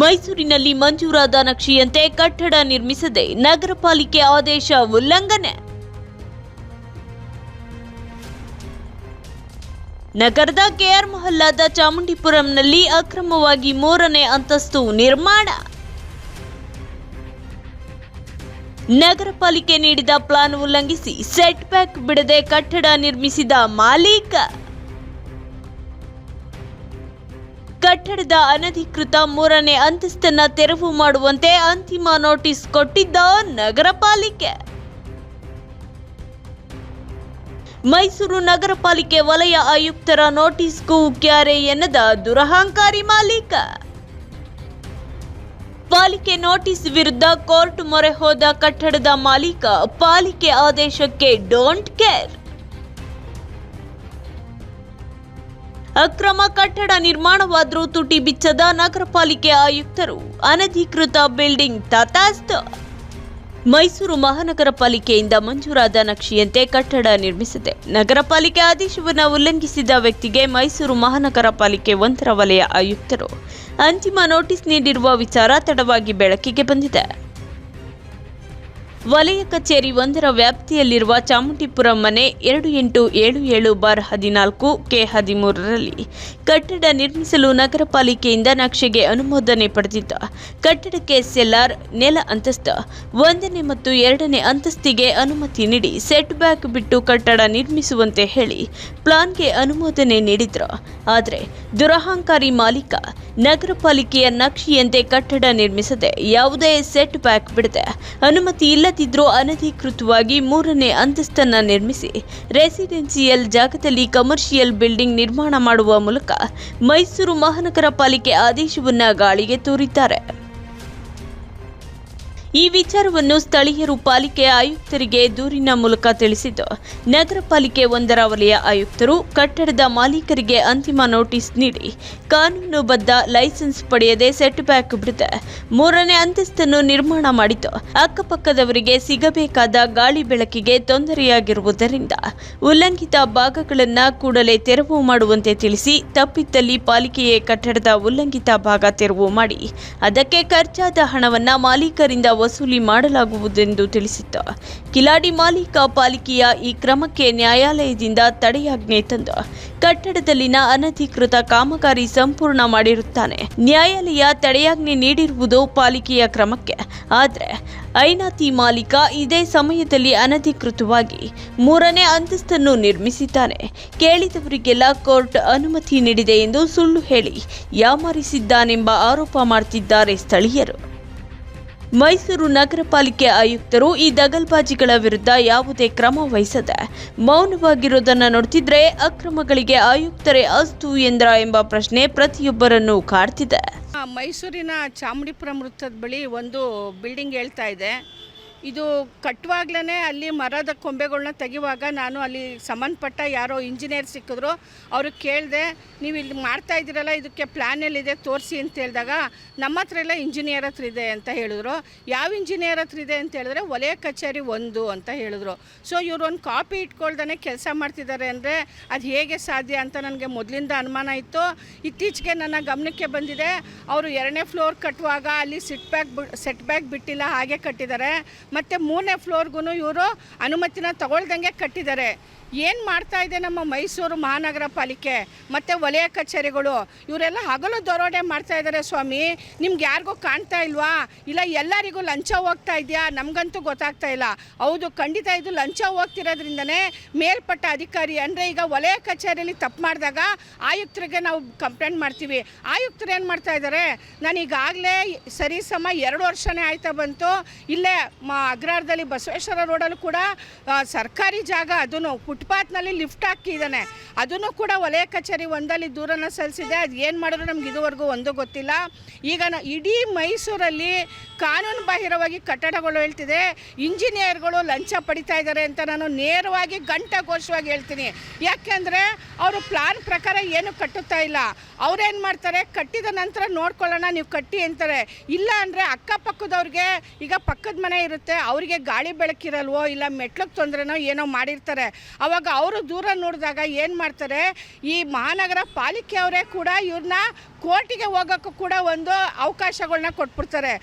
ಮೈಸೂರಿನಲ್ಲಿ ಮಂಜೂರಾದ ನಕ್ಷೆಯಂತೆ ಕಟ್ಟಡ ನಿರ್ಮಿಸದೆ ನಗರ ಪಾಲಿಕೆ ಆದೇಶ ಉಲ್ಲಂಘನೆ. ನಗರದ ಕೆಆರ್ ಮೊಹಲ್ಲಾದ ಚಾಮುಂಡಿಪುರಂನಲ್ಲಿ ಅಕ್ರಮವಾಗಿ ಮೂರನೇ ಅಂತಸ್ತು ನಿರ್ಮಾಣ. ನಗರ ಪಾಲಿಕೆ ನೀಡಿದ ಪ್ಲಾನ್ ಉಲ್ಲಂಘಿಸಿ ಸೆಟ್ ಬ್ಯಾಕ್ ಬಿಡದೆ ಕಟ್ಟಡ ನಿರ್ಮಿಸಿದ ಮಾಲೀಕ. ಕಟ್ಟಡದ ಅನಧಿಕೃತ ಮೂರನೇ ಅಂತಸ್ತನ್ನ ತೆರವು ಮಾಡುವಂತೆ ಅಂತಿಮ ನೋಟಿಸ್ ಕೊಟ್ಟಿದ್ದ ನಗರ ಪಾಲಿಕೆ. ಮೈಸೂರು ನಗರ ಪಾಲಿಕೆ ವಲಯ ಆಯುಕ್ತರ ನೋಟಿಸ್ಗೂ ಕ್ಯಾರೆ ಎನ್ನದ ದುರಹಂಕಾರಿ ಮಾಲೀಕ. ಪಾಲಿಕೆ ನೋಟಿಸ್ ವಿರುದ್ಧ ಕೋರ್ಟ್ ಮೊರೆ ಹೋದ ಕಟ್ಟಡದ ಮಾಲೀಕ ಪಾಲಿಕೆ ಆದೇಶಕ್ಕೆ ಡೋಂಟ್ ಕೇರ್. ಅಕ್ರಮ ಕಟ್ಟಡ ನಿರ್ಮಾಣವಾದರೂ ತುಟಿ ಬಿಚ್ಚದ ನಗರ ಪಾಲಿಕೆ ಆಯುಕ್ತರು, ಅನಧಿಕೃತ ಬಿಲ್ಡಿಂಗ್ ತಥಾಸ್ತು ಮೈಸೂರು ಮಹಾನಗರ ಪಾಲಿಕೆಯಿಂದ ಮಂಜೂರಾದ ನಕ್ಷೆಯಂತೆ ಕಟ್ಟಡ ನಿರ್ಮಿಸಿದೆ. ನಗರ ಪಾಲಿಕೆ ಆದೇಶವನ್ನು ಉಲ್ಲಂಘಿಸಿದ ವ್ಯಕ್ತಿಗೆ ಮೈಸೂರು ಮಹಾನಗರ ಪಾಲಿಕೆ ಒಂದರ ವಲಯ ಆಯುಕ್ತರು ಅಂತಿಮ ನೋಟಿಸ್ ನೀಡಿರುವ ವಿಚಾರ ತಡವಾಗಿ ಬೆಳಕಿಗೆ ಬಂದಿದೆ. ವಲಯ ಕಚೇರಿ ಒಂದರ ವ್ಯಾಪ್ತಿಯಲ್ಲಿರುವ ಚಾಮುಂಡಿಪುರಂ ಮನೆ ಎರಡು ಎಂಟು ಏಳು ಏಳು ಬಾರ್ ಹದಿನಾಲ್ಕು ಕೆ ಹದಿಮೂರರಲ್ಲಿ ಕಟ್ಟಡ ನಿರ್ಮಿಸಲು ನಗರ ಪಾಲಿಕೆಯಿಂದ ನಕ್ಷೆಗೆ ಅನುಮೋದನೆ ಪಡೆದಿದ್ದ. ಕಟ್ಟಡಕ್ಕೆ ಸೆಲ್ಲಾರ್, ನೆಲ ಅಂತಸ್ತ, ಒಂದನೇ ಮತ್ತು ಎರಡನೇ ಅಂತಸ್ತಿಗೆ ಅನುಮತಿ ನೀಡಿ ಸೆಟ್ ಬ್ಯಾಕ್ ಬಿಟ್ಟು ಕಟ್ಟಡ ನಿರ್ಮಿಸುವಂತೆ ಹೇಳಿ ಪ್ಲಾನ್ಗೆ ಅನುಮೋದನೆ ನೀಡಿದ್ರು. ಆದರೆ ದುರಹಂಕಾರಿ ಮಾಲೀಕ ನಗರ ಪಾಲಿಕೆಯ ನಕ್ಷೆಯಂತೆ ಕಟ್ಟಡ ನಿರ್ಮಿಸದೆ ಯಾವುದೇ ಸೆಟ್ ಬ್ಯಾಕ್ ಬಿಡದೆ ಅನುಮತಿ ಇಲ್ಲದಿದ್ರೂ ಅನಧಿಕೃತವಾಗಿ ಮೂರನೇ ಅಂತಸ್ತನ್ನ ನಿರ್ಮಿಸಿ ರೆಸಿಡೆನ್ಸಿಯಲ್ ಜಾಗದಲ್ಲಿ ಕಮರ್ಷಿಯಲ್ ಬಿಲ್ಡಿಂಗ್ ನಿರ್ಮಾಣ ಮಾಡುವ ಮೂಲಕ ಮೈಸೂರು ಮಹಾನಗರ ಪಾಲಿಕೆ ಆದೇಶವನ್ನ ಗಾಳಿಗೆ ತೂರಿದ್ದಾರೆ. ಈ ವಿಚಾರವನ್ನು ಸ್ಥಳೀಯರು ಪಾಲಿಕೆ ಆಯುಕ್ತರಿಗೆ ದೂರಿನ ಮೂಲಕ ತಿಳಿಸಿದ್ದು, ನಗರ ಪಾಲಿಕೆ ಒಂದರ ವಲಯ ಆಯುಕ್ತರು ಕಟ್ಟಡದ ಮಾಲೀಕರಿಗೆ ಅಂತಿಮ ನೋಟಿಸ್ ನೀಡಿ ಕಾನೂನುಬದ್ಧ ಲೈಸೆನ್ಸ್ ಪಡೆಯದೆ ಸೆಟ್ ಬ್ಯಾಕ್ ಬಿಡದೆ ಮೂರನೇ ಅಂತಸ್ತನ್ನು ನಿರ್ಮಾಣ ಮಾಡಿದ್ದು, ಅಕ್ಕಪಕ್ಕದವರಿಗೆ ಸಿಗಬೇಕಾದ ಗಾಳಿ ಬೆಳಕಿಗೆ ತೊಂದರೆಯಾಗಿರುವುದರಿಂದ ಉಲ್ಲಂಘಿತ ಭಾಗಗಳನ್ನು ಕೂಡಲೇ ತೆರವು ಮಾಡುವಂತೆ ತಿಳಿಸಿ ತಪ್ಪಿದ್ದಲ್ಲಿ ಪಾಲಿಕೆಯೇ ಕಟ್ಟಡದ ಉಲ್ಲಂಘಿತ ಭಾಗ ತೆರವು ಮಾಡಿ, ಅದಕ್ಕೆ ಖರ್ಚಾದ ಹಣವನ್ನ ಮಾಲೀಕರಿಂದ ವಸೂಲಿ ಮಾಡಲಾಗುವುದೆಂದು ತಿಳಿಸಿದ್ದ. ಕಿಲಾಡಿ ಮಾಲೀಕ ಪಾಲಿಕೆಯ ಈ ಕ್ರಮಕ್ಕೆ ನ್ಯಾಯಾಲಯದಿಂದ ತಡೆಯಾಜ್ಞೆ ತಂದ. ಕಟ್ಟಡದಲ್ಲಿನ ಅನಧಿಕೃತ ಕಾಮಗಾರಿ ಸಂಪೂರ್ಣ ಮಾಡಿರುತ್ತಾನೆ. ನ್ಯಾಯಾಲಯ ತಡೆಯಾಜ್ಞೆ ನೀಡಿರುವುದು ಪಾಲಿಕೆಯ ಕ್ರಮಕ್ಕೆ. ಆದರೆ, ಐನಾತಿ ಮಾಲೀಕ ಇದೇ ಸಮಯದಲ್ಲಿ ಅನಧಿಕೃತವಾಗಿ ಮೂರನೇ ಅಂತಸ್ತನ್ನು ನಿರ್ಮಿಸಿದ್ದಾನೆ. ಕೇಳಿದವರಿಗೆಲ್ಲ ಕೋರ್ಟ್ ಅನುಮತಿ ನೀಡಿದೆ ಎಂದು ಸುಳ್ಳು ಹೇಳಿ ಯಾಮಾರಿಸಿದ್ದಾನೆಂಬ ಆರೋಪ ಮಾಡ್ತಿದ್ದಾರೆ ಸ್ಥಳೀಯರು. ಮೈಸೂರು ನಗರ ಪಾಲಿಕೆ ಆಯುಕ್ತರು ಈ ದಗಲ್ಬಾಜಿಗಳ ವಿರುದ್ಧ ಯಾವುದೇ ಕ್ರಮ ವಹಿಸದೆ ಮೌನವಾಗಿರೋದನ್ನು ನೋಡ್ತಿದ್ರೆ ಅಕ್ರಮಗಳಿಗೆ ಆಯುಕ್ತರೇ ಅಸ್ತು ಎಂದ್ರ ಎಂಬ ಪ್ರಶ್ನೆ ಪ್ರತಿಯೊಬ್ಬರನ್ನು ಕಾಡ್ತಿದೆ. ಮೈಸೂರಿನ ಚಾಮುಂಡಿಪುರ ವೃತ್ತದ ಬಳಿ ಒಂದು ಬಿಲ್ಡಿಂಗ್ ಹೇಳ್ತಾ ಇದೆ. ಇದು ಕಟ್ಟುವಾಗ್ಲೇ ಅಲ್ಲಿ ಮರದ ಕೊಂಬೆಗಳನ್ನ ತೆಗೆಯುವಾಗ ನಾನು ಅಲ್ಲಿ ಸಂಬಂಧಪಟ್ಟ ಯಾರೋ ಇಂಜಿನಿಯರ್ ಸಿಕ್ಕಿದ್ರು. ಅವ್ರಿಗೆ ಕೇಳಿದೆ, ನೀವು ಇಲ್ಲಿ ಮಾಡ್ತಾ ಇದ್ದೀರಲ್ಲ, ಇದಕ್ಕೆ ಪ್ಲ್ಯಾನ್ ಎಲ್ಲಿದೆ ತೋರಿಸಿ ಅಂತ ಹೇಳಿದಾಗ ನಮ್ಮ ಹತ್ರ ಎಲ್ಲ ಇಂಜಿನಿಯರ್ ಹತ್ರ ಇದೆ ಅಂತ ಹೇಳಿದ್ರು. ಯಾವ ಇಂಜಿನಿಯರ್ ಹತ್ರ ಇದೆ ಅಂತ ಹೇಳಿದ್ರೆ ವಲಯ ಕಚೇರಿ ಒಂದು ಅಂತ ಹೇಳಿದ್ರು. ಸೊ ಇವರು ಒಂದು ಕಾಪಿ ಇಟ್ಕೊಳ್ದೇ ಕೆಲಸ ಮಾಡ್ತಿದ್ದಾರೆ ಅಂದರೆ ಅದು ಹೇಗೆ ಸಾಧ್ಯ ಅಂತ ನನಗೆ ಮೊದಲಿಂದ ಅನುಮಾನ ಇತ್ತು. ಇತ್ತೀಚೆಗೆ ನನ್ನ ಗಮನಕ್ಕೆ ಬಂದಿದೆ, ಅವರು ಎರಡನೇ ಫ್ಲೋರ್ ಕಟ್ಟುವಾಗ ಅಲ್ಲಿ ಸಿಟ್ ಬ್ಯಾಕ್ ಸೆಟ್ ಬ್ಯಾಕ್ ಬಿಟ್ಟಿಲ್ಲ, ಹಾಗೆ ಕಟ್ಟಿದ್ದಾರೆ. ಮತ್ತು ಮೂರನೇ ಫ್ಲೋರ್ಗೂ ಇವರು ಅನುಮತಿನ ತಗೊಳ್ದಂಗೆ ಕಟ್ಟಿದ್ದಾರೆ. ಏನು ಮಾಡ್ತಾ ಇದೆ ನಮ್ಮ ಮೈಸೂರು ಮಹಾನಗರ ಪಾಲಿಕೆ, ಮತ್ತು ವಲಯ ಕಚೇರಿಗಳು, ಇವರೆಲ್ಲ ಹಗಲು ದರೋಡೆ ಮಾಡ್ತಾ ಇದ್ದಾರೆ ಸ್ವಾಮಿ. ನಿಮ್ಗೆ ಯಾರಿಗೂ ಕಾಣ್ತಾ ಇಲ್ವಾ? ಇಲ್ಲ, ಎಲ್ಲರಿಗೂ ಲಂಚ ಹೋಗ್ತಾ ಇದೆಯಾ? ನಮಗಂತೂ ಗೊತ್ತಾಗ್ತಾ ಇಲ್ಲ. ಹೌದು, ಖಂಡಿತ ಇದು ಲಂಚ ಹೋಗ್ತಿರೋದ್ರಿಂದನೇ ಮೇಲ್ಪಟ್ಟ ಅಧಿಕಾರಿ, ಅಂದರೆ ಈಗ ವಲಯ ಕಚೇರಿಯಲ್ಲಿ ತಪ್ಪು ಮಾಡಿದಾಗ ಆಯುಕ್ತರಿಗೆ ನಾವು ಕಂಪ್ಲೇಂಟ್ ಮಾಡ್ತೀವಿ. ಆಯುಕ್ತರು ಏನು ಮಾಡ್ತಾ ಇದ್ದಾರೆ ನಾನು ಈಗಾಗಲೇ ಸರಿ ಸಮ ಎರಡು ವರ್ಷನೇ ಆಯ್ತಾ ಬಂತು. ಇಲ್ಲೇ ಮ ಅಗ್ರಹಾರದಲ್ಲಿ ಬಸವೇಶ್ವರ ರೋಡಲ್ಲೂ ಕೂಡ ಸರ್ಕಾರಿ ಜಾಗ ಅದನ್ನು ಫುಟ್ಪಾತ್ನಲ್ಲಿ ಲಿಫ್ಟ್ ಹಾಕಿದ್ದಾನೆ. ಅದನ್ನು ಕೂಡ ವಲಯ ಕಚೇರಿ ಒಂದಲ್ಲಿ ದೂರನ ಸಲ್ಲಿಸಿದೆ. ಅದು ಏನು ಮಾಡಿದ್ರು ನಮ್ಗೆ ಇದುವರೆಗೂ ಒಂದು ಗೊತ್ತಿಲ್ಲ. ಈಗ ನಾ ಇಡೀ ಮೈಸೂರಲ್ಲಿ ಕಾನೂನು ಬಾಹಿರವಾಗಿ ಕಟ್ಟಡಗಳು ಹೇಳ್ತಿದೆ. ಇಂಜಿನಿಯರ್ಗಳು ಲಂಚ ಪಡಿತಾ ಇದ್ದಾರೆ ಅಂತ ನಾನು ನೇರವಾಗಿ ಘಂಟಾಘೋಷವಾಗಿ ಹೇಳ್ತೀನಿ. ಯಾಕೆಂದರೆ ಅವರು ಪ್ಲಾನ್ ಪ್ರಕಾರ ಏನು ಕಟ್ಟುತ್ತಾ ಇಲ್ಲ. ಅವ್ರೇನು ಮಾಡ್ತಾರೆ? ಕಟ್ಟಿದ ನಂತರ ನೋಡ್ಕೊಳ್ಳೋಣ, ನೀವು ಕಟ್ಟಿ ಅಂತಾರೆ. ಇಲ್ಲ ಅಂದರೆ ಅಕ್ಕಪಕ್ಕದವ್ರಿಗೆ ಈಗ ಪಕ್ಕದ ಮನೆ ಇರುತ್ತೆ. ಅವರಿಗೆ ಗಾಳಿ ಬೆಳಕಿರಲ್ವೋ ಇಲ್ಲ ಮೆಟ್ಲಿಗೆ ತೊಂದರೆನೋ ಏನೋ ಮಾಡಿರ್ತಾರೆ. ಅವಾಗ ಅವರು ದೂರ ನೋಡಿದಾಗ ಏನು ಮಾಡ್ತಾರೆ. ಈ ಮಹಾನಗರ ಪಾಲಿಕೆಯವರೇ ಕೂಡ ಇವ್ರನ್ನ ಕೋರ್ಟಿಗೆ ಹೋಗೋಕ್ಕೂ ಕೂಡ ಒಂದು ಅವಕಾಶಗಳನ್ನ ಕೊಟ್ಬಿಡ್ತಾರೆ.